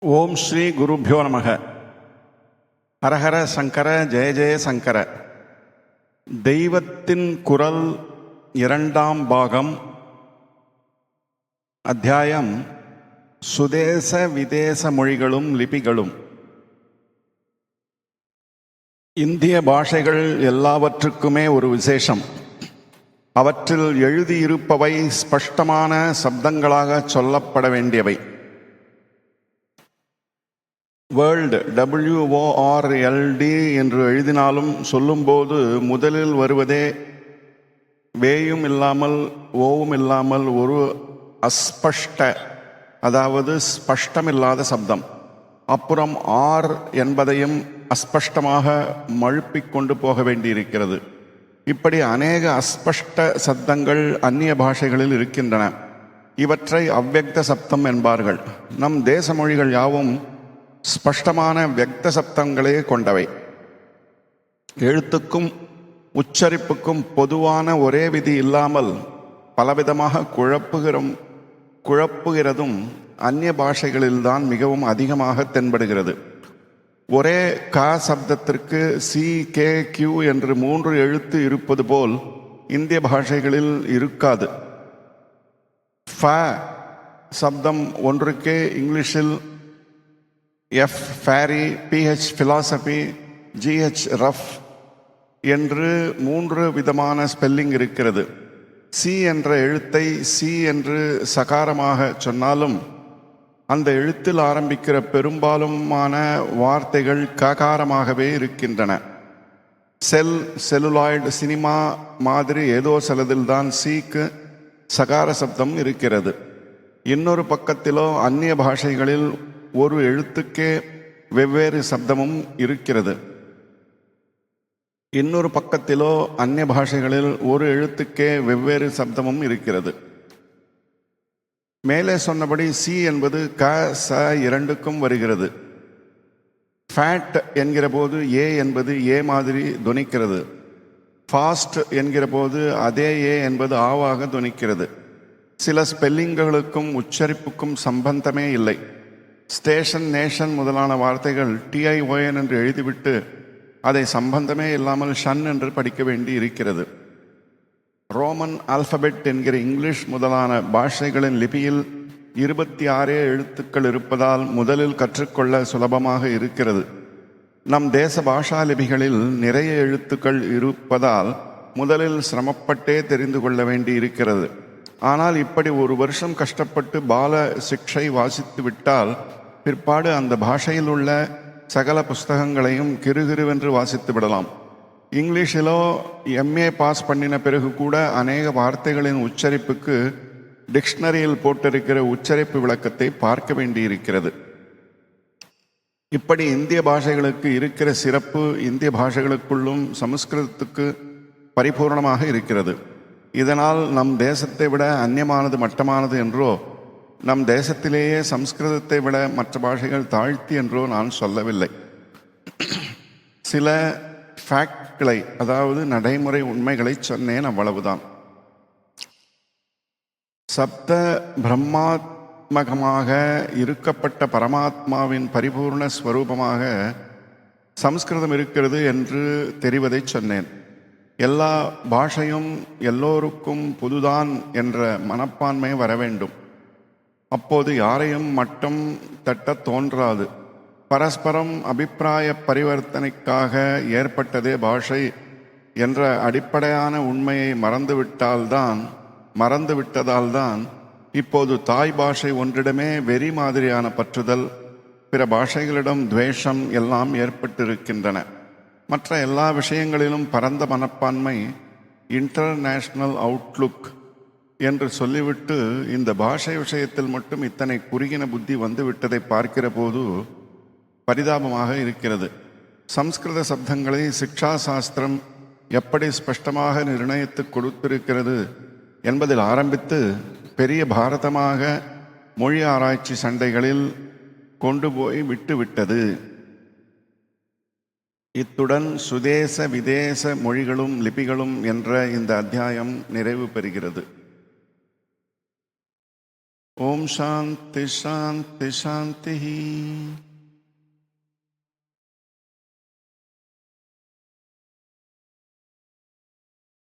ஓம் ஸ்ரீ குருபியோ நமக. ஹரஹர சங்கர ஜெய ஜெய சங்கர. தெய்வத்தின் குரல் இரண்டாம் பாகம் அத்தியாயம் சுதேச விதேச மொழிகளும் லிபிகளும். இந்திய பாஷைகள் எல்லாவற்றுக்குமே ஒரு விசேஷம். அவற்றில் எழுதியிருப்பவை ஸ்பஷ்டமான சப்தங்களாக சொல்லப்பட வேண்டியவை. வேர்ல்டு டபிள்யூஓஆர்எல்டி என்று எழுதினாலும் சொல்லும்போது முதலில் வருவதே வேயும் இல்லாமல் ஓவும் இல்லாமல் ஒரு அஸ்பஷ்ட அதாவது ஸ்பஷ்டமில்லாத சப்தம். அப்புறம் ஆர் என்பதையும் அஸ்பஷ்டமாக மழுப்பிக் கொண்டு போக வேண்டியிருக்கிறது. இப்படி அநேக அஸ்பஷ்ட சப்தங்கள் அந்நிய பாஷைகளில் இருக்கின்றன. இவற்றை அவ்வக்த சப்தம் என்பார்கள். நம் தேச மொழிகள் யாவும் ஸ்பஷ்டமான வியக்த சப்தங்களே கொண்டவை. எழுத்துக்கும் உச்சரிப்புக்கும் பொதுவான ஒரே விதி இல்லாமல் பலவிதமாக குழப்புகிறோம் குழப்புகிறதும் அந்நிய பாஷைகளில்தான் மிகவும் அதிகமாக தென்படுகிறது. ஒரே க சப்தத்திற்கு சி கே கியூ என்று மூன்று எழுத்து இருப்பது போல் இந்திய பாஷைகளில் இருக்காது. ஃப சப்தம் ஒன்றுக்கே இங்கிலீஷில் F fairy PH philosophy GH rough என்று மூன்று விதமான ஸ்பெல்லிங் இருக்கிறது. சி என்ற எழுத்தை சி என்று சகாரமாக சொன்னாலும் அந்த எழுத்தில் ஆரம்பிக்கிற பெரும்பாலுமான வார்த்தைகள் ககாரமாகவே இருக்கின்றன. செல் செல்லுலாய்டு சினிமா மாதிரி ஏதோ சிலதில்தான் சீக்கு சகார சப்தம் இருக்கிறது. இன்னொரு பக்கத்திலோ அந்நிய பாஷைகளில் ஒரு எழுத்துக்கே வெவ்வேறு சப்தமும் இருக்கிறது. இன்னொரு பக்கத்திலோ அந்நிய பாஷைகளில் ஒரு எழுத்துக்கே வெவ்வேறு சப்தமும் இருக்கிறது. மேலே சொன்னபடி சி என்பது க ச இரண்டுக்கும் வருகிறது. ஃபேட் என்கிற போது ஏ என்பது ஏ மாதிரி துணிக்கிறது. ஃபாஸ்ட் என்கிற போது அதே ஏ என்பது ஆவாக துணிக்கிறது. சில ஸ்பெல்லிங்களுக்கும் உச்சரிப்புக்கும் சம்பந்தமே இல்லை. ஸ்டேஷன் நேஷன் முதலான வார்த்தைகள் டிஐஓஎன் என்று எழுதிவிட்டு அதை சம்பந்தமே இல்லாமல் ஷன் என்று படிக்க வேண்டி இருக்கிறது. ரோமன் ஆல்பபெட் என்கிற இங்கிலீஷ் முதலான பாஷைகளின் லிபியில் இருபத்தி ஆறே எழுத்துக்கள் இருப்பதால் முதலில் கற்றுக்கொள்ள சுலபமாக இருக்கிறது. நம் தேச பாஷா லிபிகளில் நிறைய எழுத்துக்கள் இருப்பதால் முதலில் சிரமப்பட்டே தெரிந்து கொள்ள வேண்டி இருக்கிறது. ஆனால் இப்படி ஒரு வருஷம் கஷ்டப்பட்டு பால சிக்ஷை வாசித்து விட்டால் பிற்பாடு அந்த பாஷையில் உள்ள சகல புஸ்தகங்களையும் கிருகிருவென்று வாசித்து விடலாம். இங்கிலீஷிலோ எம்ஏ பாஸ் பண்ணின பிறகு கூட அநேக வார்த்தைகளின் உச்சரிப்புக்கு டிக்ஷனரியில் போட்டிருக்கிற உச்சரிப்பு விளக்கத்தை பார்க்க வேண்டியிருக்கிறது. இப்படி இந்திய பாஷைகளுக்கு இருக்கிற சிறப்பு இந்திய பாஷைகளுக்குள்ளும் சமஸ்கிருதத்துக்கு பரிபூர்ணமாக இருக்கிறது. இதனால் நம் தேசத்தை விட அந்நியமானது மட்டமானது என்றோ நம் தேசத்திலேயே சம்ஸ்கிருதத்தை விட மற்ற பாஷைகள் தாழ்த்தி என்றோ நான் சொல்லவில்லை. சில ஃபேக்ட்களை அதாவது நடைமுறை உண்மைகளை சொன்னேன் அவ்வளவுதான். சப்த பிரம்மாத்மகமாக இருக்கப்பட்ட பரமாத்மாவின் பரிபூர்ண ஸ்வரூபமாக சம்ஸ்கிருதம் இருக்கிறது என்று தெரிவதை சொன்னேன். எல்லா பாஷையும் எல்லோருக்கும் புதுதான் என்ற மனப்பான்மை வர வேண்டும். அப்போது யாரையும் மட்டம் தட்ட தோன்றாது. பரஸ்பரம் அபிப்பிராய பரிவர்த்தனைக்காக ஏற்பட்டதே பாஷை என்ற அடிப்படையான உண்மையை மறந்துவிட்டால்தான் மறந்துவிட்டதால்தான் இப்போது தாய் பாஷை ஒன்றிடமே வெறி மாதிரியான பற்றுதல் பிற பாஷைகளிடம் துவேஷம் எல்லாம் ஏற்பட்டிருக்கின்றன. மற்ற எல்லா விஷயங்களிலும் பரந்த மனப்பான்மை இன்டர்நேஷ்னல் அவுட்லுக் என்று சொல்லிவிட்டு இந்த பாஷை விஷயத்தில் மட்டும் இத்தனை குறுகின புத்தி வந்துவிட்டதை பார்க்கிற போது பரிதாபமாக இருக்கிறது. சம்ஸ்கிருத சப்தங்களை சிக்ஷா சாஸ்திரம் எப்படி ஸ்பஷ்டமாக நிர்ணயித்து கொடுத்திருக்கிறது என்பதில் ஆரம்பித்து பெரிய பாரதமாக மொழி ஆராய்ச்சி சண்டைகளில் கொண்டு போய் விட்டுவிட்டது இத்துடன் சுதேச விதேச மொழிகளும் லிபிகளும் என்ற இந்த அத்தியாயம் நிறைவு பெறுகிறது. Sancte Sancte Sancte He.